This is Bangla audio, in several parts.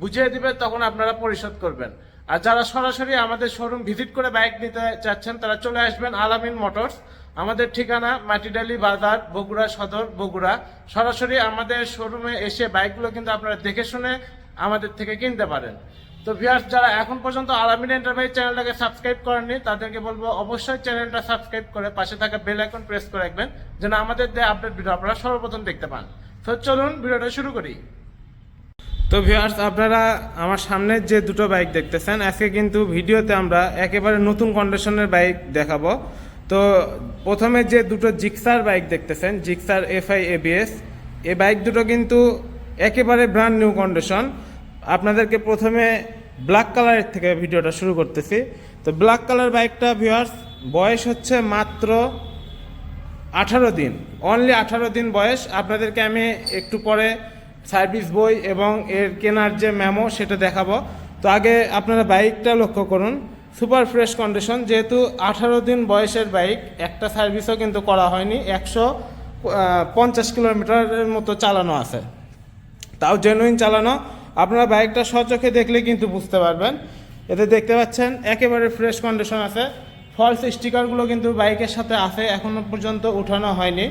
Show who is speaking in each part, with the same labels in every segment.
Speaker 1: বুঝিয়ে দিবে, তখন আপনারা পরিশোধ করবেন। আর যারা সরাসরি আমাদের শোরুম ভিজিট করে বাইক নিতে চাচ্ছেন, তারা চলে আসবেন আলামিন মোটরস আমাদের ঠিকানা মাটিডালি বাজার, বগুড়া সদর, বগুড়া। সরাসরি আমাদের শোরুমে এসে বাইকগুলো কিন্তু আপনারা দেখে শুনে আমাদের থেকে কিনতে পারেন। তো ভিয়ার্স যারা এখন পর্যন্ত আলামিন এন্টারপ্রাইজ চ্যানেলটাকে সাবস্ক্রাইব করেননি, তাদেরকে বলব অবশ্যই চ্যানেলটা সাবস্ক্রাইব করে পাশে থাকা বেল আইকন প্রেস করে রাখবেন, যেন আমাদের দেওয়া আপডেট ভিডিও আপনারা সর্বপ্রথম দেখতে পান। তো চলুন ভিডিওটা শুরু করি। তো ভিউয়ার্স আপনারা আমার সামনে যে দুটো বাইক দেখতেছেন, আজকে কিন্তু ভিডিওতে আমরা একেবারে নতুন কন্ডিশনের বাইক দেখাবো। তো প্রথমে যে দুটো জিক্সার বাইক দেখতেছেন জিক্সার এফআই এবিএস এই বাইক দুটো কিন্তু একেবারে ব্র্যান্ড নিউ কন্ডিশন আপনাদেরকে প্রথমে ব্ল্যাক কালারের থেকে ভিডিওটা শুরু করতেছি। তো ব্ল্যাক কালার বাইকটা ভিউয়ার্স বয়স হচ্ছে মাত্র আঠারো দিন। অনলি আঠারো দিন বয়স। আপনাদেরকে আমি একটু পরে সার্ভিস বই এবং এর কেনার যে মেমো সেটা দেখাবো। তো আগে আপনারা বাইকটা লক্ষ্য করুন। সুপার ফ্রেশ কন্ডিশন, যেহেতু আঠারো দিন বয়সের বাইক, একটা সার্ভিসও কিন্তু করা হয়নি। একশো পঞ্চাশ কিলোমিটারের মতো চালানো আছে। তাও জেনুইন চালানো। আপনারা বাইকটা সচোখে দেখলে কিন্তু বুঝতে পারবেন। এতে দেখতে পাচ্ছেন, একেবারে ফ্রেশ কন্ডিশন আছে। ফলস স্টিকারগুলো কিন্তু বাইকের সাথে আছে, এখনও পর্যন্ত উঠানো হয়নি।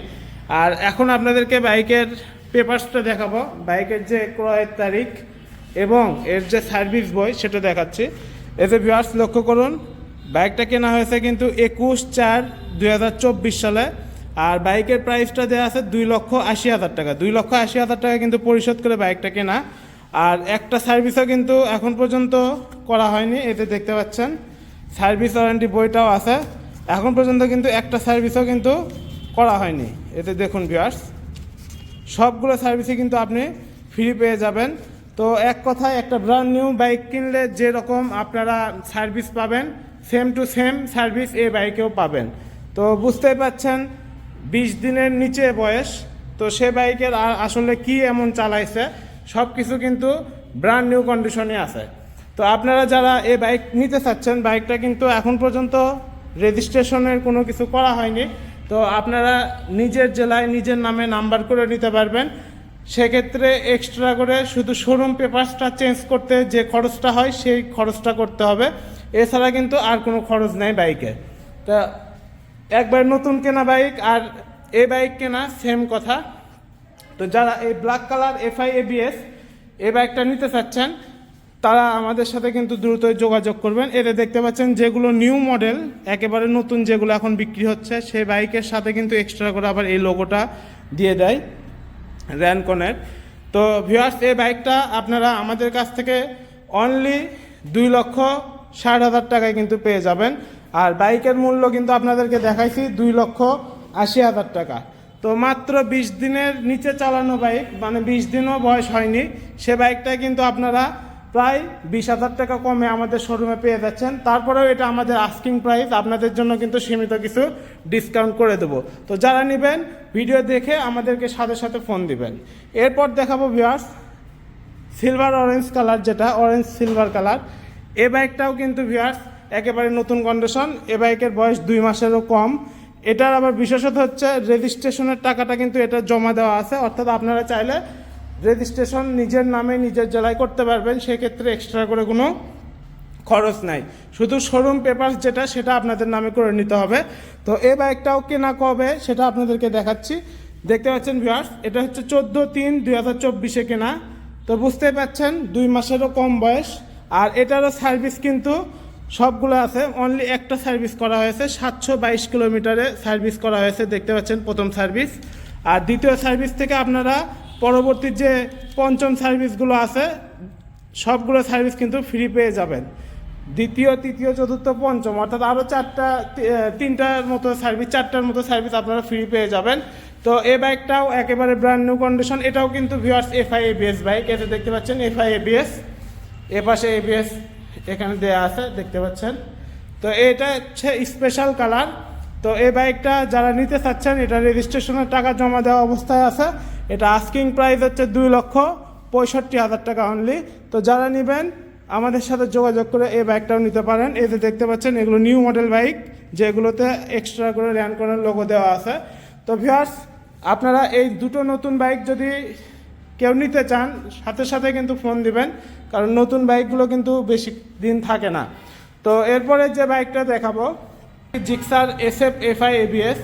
Speaker 1: আর এখন আপনাদেরকে বাইকের পেপারসটা দেখাবো। বাইকের যে ক্রয়ের তারিখ এবং এর যে সার্ভিস বই, সেটা দেখাচ্ছি। এতে ভিউয়ার্স লক্ষ্য করুন, বাইকটা কেনা হয়েছে কিন্তু একুশ চার দুই সালে। আর বাইকের প্রাইসটা দেওয়া আছে দুই লক্ষ আশি হাজার টাকা। দুই লক্ষ আশি হাজার টাকা কিন্তু পরিশোধ করে বাইকটা কেনা। আর একটা সার্ভিসও কিন্তু এখন পর্যন্ত করা হয়নি এতে দেখতে পাচ্ছেন। সার্ভিস ওয়ারেন্টি বইটাও আছে। এখন পর্যন্ত কিন্তু একটা সার্ভিসও কিন্তু করা হয়নি। এতে দেখুন ভিউয়ার্স সবগুলো সার্ভিসই কিন্তু আপনি ফ্রি পেয়ে যাবেন। তো এক কথায় একটা ব্র্যান্ড নিউ বাইক কিনলে যেরকম আপনারা সার্ভিস পাবেন সেম টু সেম সার্ভিস এই বাইকেও পাবেন। তো বুঝতেই পাচ্ছেন, বিশ দিনের নিচে বয়স, তো সে বাইকের আসলে কি এমন চালাইছে সব কিছু কিন্তু ব্র্যান্ড নিউ কন্ডিশনে আছে। তো আপনারা যারা এই বাইক নিতে চাচ্ছেন বাইকটা কিন্তু এখন পর্যন্ত রেজিস্ট্রেশনের কোনো কিছু করা হয়নি। তো আপনারা নিজের জেলায় নিজের নামে নাম্বার করে নিতে পারবেন। সেক্ষেত্রে এক্সট্রা করে শুধু শোরুম পেপারসটা চেঞ্জ করতে যে খরচটা হয়, সেই খরচটা করতে হবে। এছাড়া কিন্তু আর কোনো খরচ নেই বাইকে তা একবার নতুন কেনা বাইক আর এ বাইক কেনা সেম কথা। তো যারা এই ব্ল্যাক কালার এফআই এই বাইকটা নিতে চাচ্ছেন তারা আমাদের সাথে কিন্তু দ্রুতই যোগাযোগ করবেন। এতে দেখতে পাচ্ছেন, যেগুলো নিউ মডেল একেবারে নতুন যেগুলো এখন বিক্রি হচ্ছে, সেই বাইকের সাথে কিন্তু এক্সট্রা করে আবার এই লোগোটা দিয়ে দেয় র্যানকনের তো ভিউয়ার্স এই বাইকটা আপনারা আমাদের কাছ থেকে অনলি দুই লক্ষ ষাট হাজার টাকায় কিন্তু পেয়ে যাবেন। আর বাইকের মূল্য কিন্তু আপনাদেরকে দেখাইছি, দুই লক্ষ আশি হাজার টাকা। তো মাত্র বিশ দিনের নিচে চালানো বাইক মানে বিশ দিনও বয়স হয়নি, সে বাইকটা কিন্তু আপনারা প্রায় বিশ হাজার টাকা কমে আমাদের শোরুমে পেয়ে যাচ্ছেন। তারপরেও এটা আমাদের আস্কিং প্রাইস আপনাদের জন্য কিন্তু সীমিত কিছু ডিসকাউন্ট করে দেবো। তো যারা নেবেন ভিডিও দেখে আমাদেরকে সাথে সাথে ফোন দিবেন। এরপর দেখাবো ভিউয়ার্স সিলভার অরেঞ্জ কালার যেটা অরেঞ্জ সিলভার কালার এ বাইকটাও কিন্তু ভিউয়ার্স একেবারে নতুন কন্ডিশন এ বাইকের বয়স দুই মাসেরও কম। এটার আবার বিশেষত হচ্ছে রেজিস্ট্রেশনের টাকাটা কিন্তু এটা জমা দেওয়া আছে। অর্থাৎ আপনারা চাইলে রেজিস্ট্রেশন নিজের নামে নিজের জেলায় করতে পারবেন, সেক্ষেত্রে এক্সট্রা করে কোনো খরচ নাই। শুধু শোরুম পেপার যেটা, সেটা আপনাদের নামে করে নিতে হবে। তো এ বাইকটাও কেনা কবে, সেটা আপনাদেরকে দেখাচ্ছি। দেখতে পাচ্ছেন ভিউয়ার্স এটা হচ্ছে চোদ্দ তিন দুই হাজার চব্বিশে কেনা। তো বুঝতেই পাচ্ছেন, দুই মাসেরও কম বয়স। আর এটারও সার্ভিস কিন্তু সবগুলো আছে। অনলি একটা সার্ভিস করা হয়েছে, সাতশো বাইশ কিলোমিটারে সার্ভিস করা হয়েছে। দেখতে পাচ্ছেন প্রথম সার্ভিস আর দ্বিতীয় সার্ভিস থেকে আপনারা পরবর্তী যে পঞ্চম সার্ভিসগুলো আছে, সবগুলো সার্ভিস কিন্তু ফ্রি পেয়ে যাবেন। দ্বিতীয়, তৃতীয়, চতুর্থ, পঞ্চম, অর্থাৎ আরও চারটা তিনটার মতো সার্ভিস, চারটার মতো সার্ভিস আপনারা ফ্রি পেয়ে যাবেন। তো এই বাইকটাও একেবারে ব্র্যান্ড নিউ কন্ডিশন এটাও কিন্তু ভিউয়ার্স এফআই এবিএস বাইক এতে দেখতে পাচ্ছেন এফআই এবিএস
Speaker 2: এ পাশে এবিএস এখানে দেয়া আছে, দেখতে পাচ্ছেন। তো এটা হচ্ছে স্পেশাল কালার তো এই বাইকটা যারা নিতে চাচ্ছেন, এটা রেজিস্ট্রেশনের টাকা জমা দেওয়া অবস্থায় আছে। এটা আস্কিং প্রাইস হচ্ছে দুই লক্ষ পঁয়ষট্টি হাজার টাকা অনলি তো যারা নেবেন, আমাদের সাথে যোগাযোগ করে এই বাইকটাও নিতে পারেন। এই যে দেখতে পাচ্ছেন, এগুলো নিউ মডেল বাইক যেগুলোতে এক্সট্রা করে র্যান করার লোগো দেওয়া আছে। তো ভিউয়ার্স আপনারা এই দুটো নতুন বাইক যদি কেউ নিতে চান, সাথে সাথে কিন্তু ফোন দিবেন, কারণ নতুন বাইকগুলো কিন্তু বেশি দিন থাকে না। তো এরপরে যে বাইকটা দেখাবো Gixxer S F F I ABS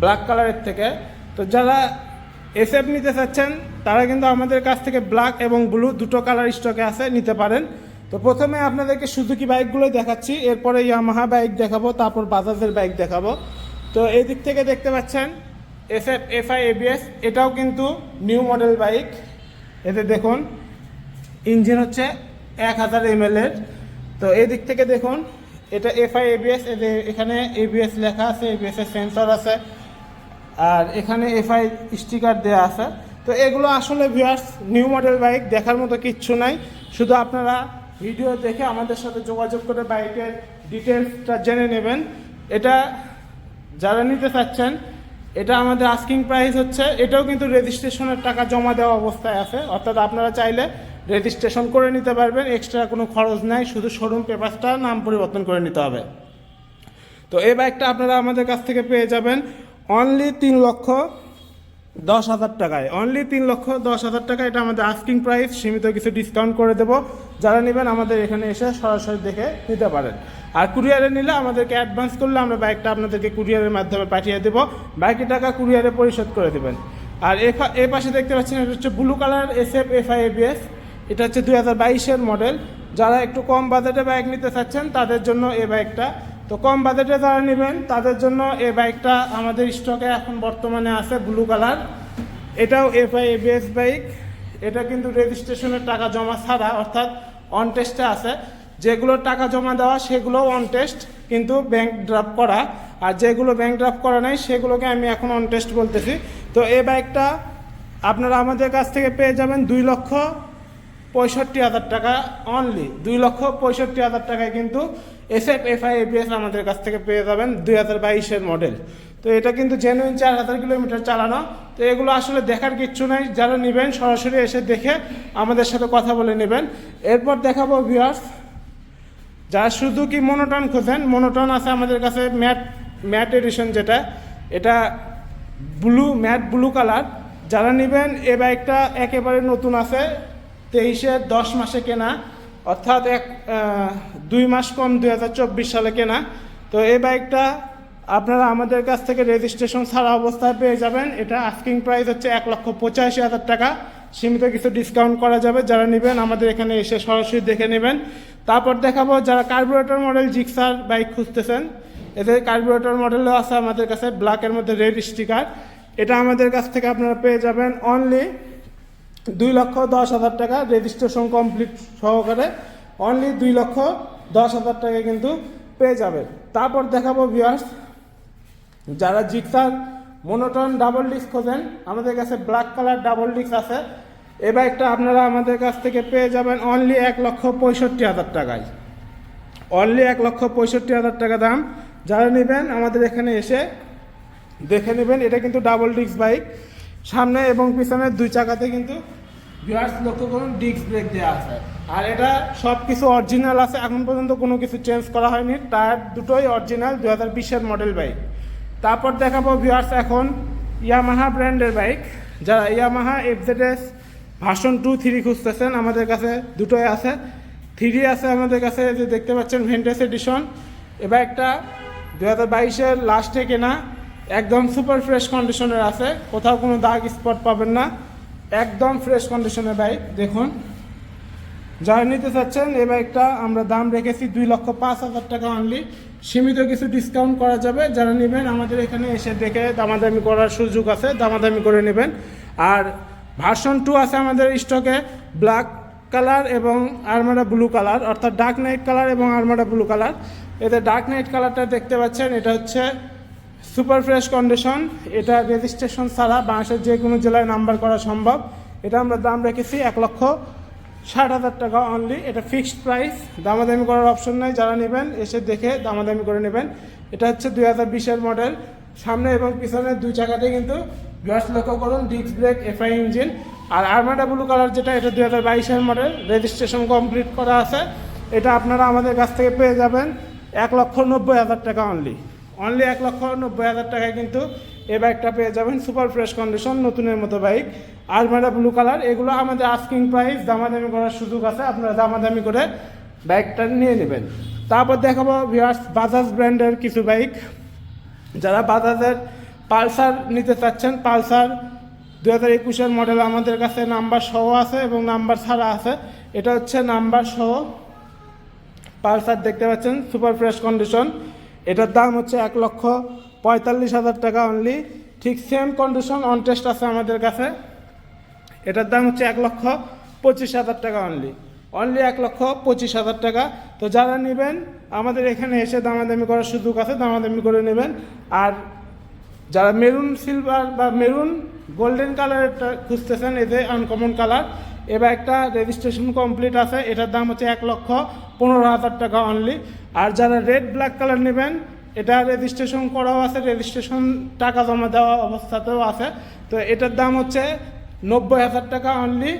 Speaker 2: black কালারের থেকে। তো যারা এস এফ নিতে চাচ্ছেন, তারা কিন্তু আমাদের কাছ থেকে ব্ল্যাক এবং ব্লু দুটো কালার স্টকে আছে, নিতে পারেন। তো প্রথমে আপনাদেরকে সুজুকি বাইকগুলোই দেখাচ্ছি, এরপরে ইয়ামাহা বাইক দেখাবো, তারপর বাজাজের বাইক দেখাবো। তো এই দিক থেকে দেখতে পাচ্ছেন এসএফ এফআই এফ এবিএস এটাও কিন্তু নিউ মডেল বাইক এতে দেখুন ইঞ্জিন হচ্ছে এক হাজার এম এর। তো এই দিক থেকে দেখুন, এটা এফআই এবিএস এখানে এবিএস লেখা আছে এবিএস এর সেন্সর আছে। আর এখানে এফআই স্টিকার দেওয়া আছে। তো এগুলো আসলে ভিউয়ার্স নিউ মডেল বাইক দেখার মতো কিচ্ছু নাই। শুধু আপনারা ভিডিও দেখে আমাদের সাথে যোগাযোগ করে বাইকের ডিটেলসটা জেনে নেবেন। এটা যারা নিতে চাচ্ছেন, এটা আমাদের আস্কিং প্রাইস হচ্ছে। এটাও কিন্তু রেজিস্ট্রেশনের টাকা জমা দেওয়া অবস্থায় আছে। অর্থাৎ আপনারা চাইলে রেজিস্ট্রেশন করে নিতে পারবেন। এক্সট্রা কোনো খরচ নাই। শুধু শোরুম পেপারসটা নাম পরিবর্তন করে নিতে হবে। তো এই বাইকটা আপনারা আমাদের কাছ থেকে পেয়ে যাবেন। অনলি তিন লক্ষ দশ হাজার টাকায়। অনলি তিন লক্ষ দশ হাজার টাকা এটা আমাদের আস্কিং প্রাইস সীমিত কিছু ডিসকাউন্ট করে দেব। যারা নেবেন আমাদের এখানে এসে সরাসরি দেখে নিতে পারেন। আর কুরিয়ারে নিলে আমাদেরকে অ্যাডভান্স করলে আমরা বাইকটা আপনাদেরকে কুরিয়ারের মাধ্যমে পাঠিয়ে দেবো। বাইকের টাকা কুরিয়ারে পরিশোধ করে দেবেন। আর এ পাশে দেখতে পাচ্ছেন এটা হচ্ছে blue colour S F F I ABS এটা হচ্ছে দুই হাজার বাইশের মডেল যারা একটু কম বাজেটে বাইক নিতে চাচ্ছেন, তাদের জন্য এই বাইকটা তো কম বাজেটে যারা নেবেন, তাদের জন্য এই বাইকটা আমাদের স্টকে এখন বর্তমানে আছে ব্লু কালার। এটাও এফআই এবিএস বাইক। এটা কিন্তু রেজিস্ট্রেশনের টাকা জমা ছাড়া অর্থাৎ অন টেস্টে আছে। যেগুলো টাকা জমা দেওয়া, সেগুলো অন টেস্ট কিন্তু ব্যাংক ড্রাফট করা। আর যেগুলো ব্যাংক ড্রাফট করা নাই, সেগুলোকে আমি এখন অন টেস্ট বলতেছি। তো এই বাইকটা আপনারা আমাদের কাছ থেকে পেয়ে যাবেন দুই লক্ষ পঁয়ষট্টি হাজার টাকা অনলি দুই লক্ষ পঁয়ষট্টি হাজার টাকায় কিন্তু S F F I ABS আমাদের কাছ থেকে পেয়ে যাবেন দুই হাজার বাইশের মডেল তো এটা কিন্তু জেনুইন চার হাজার কিলোমিটার চালানো। তো এগুলো আসলে দেখার কিচ্ছু নাই। যারা নেবেন, সরাসরি এসে দেখে আমাদের সাথে কথা বলে নেবেন। এরপর দেখাবো ভিউয়ার্স যারা শুধু কি মনোটন খোঁজেন, মনোটন আছে আমাদের কাছে, ম্যাট ম্যাট এডিশন যেটা। এটা ব্লু, ম্যাট ব্লু কালার। যারা নেবেন, এ বাইকটা একেবারে নতুন আছে। তেইশে দশ মাসে কেনা, অর্থাৎ এক দুই মাস কম দুই হাজার চব্বিশ সালে কেনা। তো এই বাইকটা আপনারা আমাদের কাছ থেকে রেজিস্ট্রেশন ছাড়া অবস্থায় পেয়ে যাবেন। এটা আস্কিং প্রাইস হচ্ছে এক লক্ষ পঁচাশি হাজার টাকা। সীমিত কিছু ডিসকাউন্ট করা যাবে। যারা নেবেন, আমাদের এখানে এসে সরাসরি দেখে নেবেন। তারপর দেখাবো যারা কার্বোরেটর মডেল জিক্সার বাইক খুঁজতেছেন। এদের কার্বোরেটর মডেলও আছে আমাদের কাছে ব্ল্যাকের মধ্যে রেড স্টিকার এটা আমাদের কাছ থেকে আপনারা পেয়ে যাবেন অনলি দুই লক্ষ দশ হাজার টাকা রেজিস্ট্রেশন কমপ্লিট সহকারে অনলি দুই লক্ষ দশ হাজার টাকা কিন্তু পেয়ে যাবেন তারপর দেখাবো ভিউয়ার্স যারা জিক্সার মনোটন ডাবল ডিস্ক খোঁজেন, আমাদের কাছে ব্ল্যাক কালার ডাবল ডিস্ক আছে। এ বাইকটা আপনারা আমাদের কাছ থেকে পেয়ে যাবেন অনলি এক লক্ষ পঁয়ষট্টি হাজার টাকায়। অনলি এক লক্ষ পঁয়ষট্টি হাজার টাকা দাম। যারা নেবেন, আমাদের এখানে এসে দেখে নেবেন, এটা কিন্তু ডাবল ডিস্ক বাইক সামনে এবং পিছনে দুই চাকাতে কিন্তু ভিউয়ার্স লক্ষ্য করুন ডিস্ক ব্রেক দেওয়া আছে। আর এটা সব কিছু অরিজিনাল আছে, এখন পর্যন্ত কোনো কিছু চেঞ্জ করা হয়নি। টায়ার দুটোই অরিজিনাল দু হাজার বিশের মডেল বাইক তারপর দেখাবো ভিউয়ার্স এখন ইয়ামাহা ব্র্যান্ডের বাইক যারা Yamaha FZS version two three খুঁজতেছেন, আমাদের কাছে দুটোই আছে। থ্রি আছে আমাদের কাছে যে দেখতে পাচ্ছেন ভেন্টেস এডিশন এ বাইকটা দু হাজার বাইশের লাস্টে কেনা, একদম সুপার ফ্রেশ কন্ডিশনের আছে। কোথাও কোনো দাগ স্পট পাবেন না। একদম ফ্রেশ কন্ডিশনের বাইক দেখুন। যারা নিতে চাচ্ছেন এই বাইকটা আমরা দাম রেখেছি দুই লক্ষ পাঁচ হাজার টাকা অনলি সীমিত কিছু ডিসকাউন্ট করা যাবে, যারা নেবেন আমাদের এখানে এসে দেখে দামাদামি করার সুযোগ আছে, দামাদামি করে নেবেন। আর ভার্সন টু আছে আমাদের স্টকে ব্ল্যাক কালার এবং আরমাডা ব্লু কালার অর্থাৎ ডার্ক নাইট কালার এবং আরমাডা ব্লু কালার এতে ডার্ক নাইট কালারটা দেখতে পাচ্ছেন, এটা হচ্ছে সুপার ফ্রেশ কন্ডিশন, এটা রেজিস্ট্রেশন ছাড়া বাংলাদেশের যে কোনো জেলায় নাম্বার করা সম্ভব। এটা আমরা দাম রেখেছি এক লক্ষ ষাট হাজার টাকা অনলি এটা ফিক্সড প্রাইস দামাদামি করার অপশন নাই, যারা নেবেন এসে দেখে দামাদামি করে নেবেন। এটা হচ্ছে দুই হাজার বিশের মডেল সামনে এবং পিছনে দুই চাকাতে কিন্তু ভিউয়ার্স লক্ষ্য করুন ডিস্ক ব্রেক এফআই ইঞ্জিন আর আর্মাডা ব্লু কালার যেটা, এটা দুই হাজার বাইশের মডেল রেজিস্ট্রেশন কমপ্লিট করা আছে। এটা আপনারা আমাদের কাছ থেকে পেয়ে যাবেন এক লক্ষ নব্বই হাজার টাকা অনলি অনলি এক লক্ষ নব্বই হাজার টাকায় কিন্তু এই বাইকটা পেয়ে যাবেন। সুপার ফ্রেশ কন্ডিশন নতুনের মতো বাইক আলমারা ব্লু কালার এগুলো আমাদের আস্কিং প্রাইস দামাদামি করার সুযোগ আছে। আপনারা দামাদামি করে বাইকটা নিয়ে নেবেন। তারপর দেখাবো ভিউয়ার্স বাজাজ ব্র্যান্ডের কিছু বাইক যারা বাজাজের পালসার নিতে চাচ্ছেন, পালসার দু হাজার একুশের মডেল আমাদের কাছে নাম্বার সহ আছে এবং নাম্বার ছাড়া আছে। এটা হচ্ছে নাম্বার সহ পালসার, দেখতে পাচ্ছেন? সুপার ফ্রেশ কন্ডিশন এটার দাম হচ্ছে এক লক্ষ পঁয়তাল্লিশ হাজার টাকা অনলি ঠিক সেম কন্ডিশন অন টেস্ট আছে আমাদের কাছে। এটার দাম হচ্ছে এক লক্ষ পঁচিশ হাজার টাকা অনলি অনলি এক লক্ষ পঁচিশ হাজার টাকা। তো যারা নেবেন, আমাদের এখানে এসে দামাদামি করার সুযোগ আছে, দামাদামি করে নেবেন। আর যারা মেরুন সিলভার বা মেরুন গোল্ডেন কালারটা খুঁজতেছেন এতে আনকমন কালার এবার একটা রেজিস্ট্রেশন কমপ্লিট আছে, এটার দাম হচ্ছে এক লক্ষ পনেরো হাজার টাকা অনলি আর যারা রেড ব্ল্যাক কালার নেবেন, এটা রেজিস্ট্রেশন করাও আছে রেজিস্ট্রেশন টাকা জমা দেওয়া অবস্থাতেও আছে। তো এটার দাম হচ্ছে নব্বই হাজার টাকা অনলি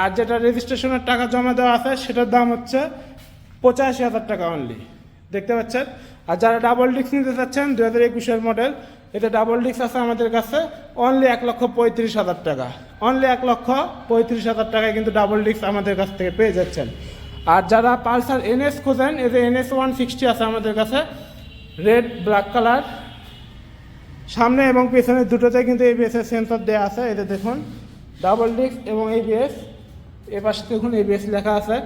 Speaker 2: আর যেটা রেজিস্ট্রেশনের টাকা জমা দেওয়া আছে, সেটার দাম হচ্ছে পঁচাশি হাজার টাকা অনলি দেখতে পাচ্ছেন? আর যারা ডাবল ডিস্ক নিতে চাচ্ছেন দু হাজার একুশের মডেল এতে ডাবল ডিস্ক আছে আমাদের কাছে অনলি এক লক্ষ পঁয়ত্রিশ হাজার টাকা। অনলি এক লক্ষ পঁয়ত্রিশ হাজার টাকায় কিন্তু ডাবল ডিস্ক আমাদের কাছ থেকে পেয়ে যাচ্ছেন। আর যারা পালসার এনএস খোঁজেন, এই এতে এনএস ওয়ান সিক্সটি আছে আমাদের কাছে রেড ব্ল্যাক কালার সামনে এবং পেছনে দুটোতে কিন্তু এবিএস এর সেন্সর দেওয়া আছে এতে দেখুন ডাবল ডিস্ক এবং এবিএস এ পাশে দেখুন এবিএস লেখা আছে।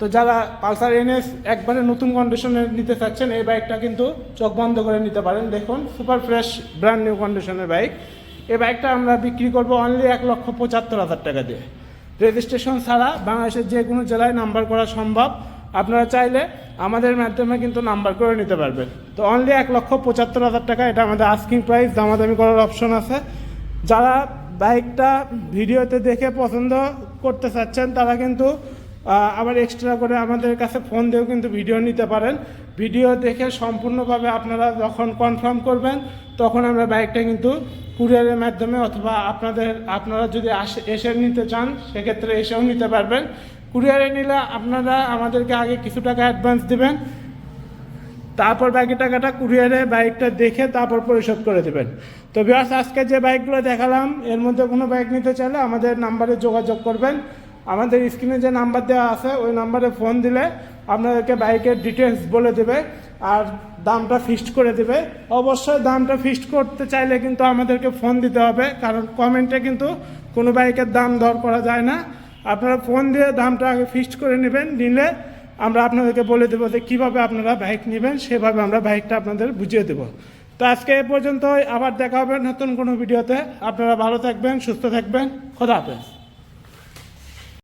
Speaker 2: তো যারা পালসার এনএস একবারে নতুন কন্ডিশনে নিতে চাচ্ছেন, এই বাইকটা কিন্তু চোখ বন্ধ করে নিতে পারেন। দেখুন সুপার ফ্রেশ ব্র্যান্ড নিউ কন্ডিশনের বাইক এই বাইকটা আমরা বিক্রি করব অনলি এক লক্ষ পঁচাত্তর হাজার টাকা দিয়ে। রেজিস্ট্রেশন ছাড়া বাংলাদেশের যে কোনো জেলায় নাম্বার করা সম্ভব। আপনারা চাইলে আমাদের মাধ্যমে কিন্তু নাম্বার করে নিতে পারবেন। তো অনলি এক লক্ষ পঁচাত্তর হাজার টাকা, এটা আমাদের আস্কিং প্রাইস দামাদামি করার অপশন আছে। যারা বাইকটা ভিডিওতে দেখে পছন্দ করতে চাচ্ছেন, তারা কিন্তু আবার এক্সট্রা করে আমাদের কাছে ফোন দিয়েও কিন্তু ভিডিও নিতে পারেন। ভিডিও দেখে সম্পূর্ণভাবে আপনারা যখন কনফার্ম করবেন, তখন আমরা বাইকটা কিন্তু কুরিয়ারের মাধ্যমে অথবা আপনাদের, আপনারা যদি আসে, এসে নিতে চান, সেক্ষেত্রে এসেও নিতে পারবেন। কুরিয়ারে নিলে আপনারা আমাদেরকে আগে কিছু টাকা অ্যাডভান্স দেবেন, তারপর বাকি টাকাটা কুরিয়ারে বাইকটা দেখে তারপর পরিশোধ করে দেবেন। তো বিয়াস আজকে যে বাইকগুলো দেখালাম, এর মধ্যে কোনো বাইক নিতে চাইলে আমাদের নাম্বারে যোগাযোগ করবেন। আমাদের স্ক্রিনে যে নাম্বার দেওয়া আছে, ওই নাম্বারে ফোন দিলে আপনাদেরকে বাইকের ডিটেলস বলে দেবে আর দামটা ফিক্সড করে দেবে। অবশ্যই দামটা ফিক্সড করতে চাইলে কিন্তু আমাদেরকে ফোন দিতে হবে, কারণ কমেন্টে কিন্তু কোনো বাইকের দাম দর করা যায় না। আপনারা ফোন দিয়ে দামটা আগে ফিক্সড করে নেবেন, নিলে আমরা আপনাদেরকে বলে দেবো যে কীভাবে আপনারা বাইক নেবেন, সেভাবে আমরা বাইকটা আপনাদের বুঝিয়ে দেবো। তো আজকে এ পর্যন্তই, আবার দেখা হবে নতুন কোনো ভিডিওতে। আপনারা ভালো থাকবেন, সুস্থ থাকবেন, খোদা হাফেজ।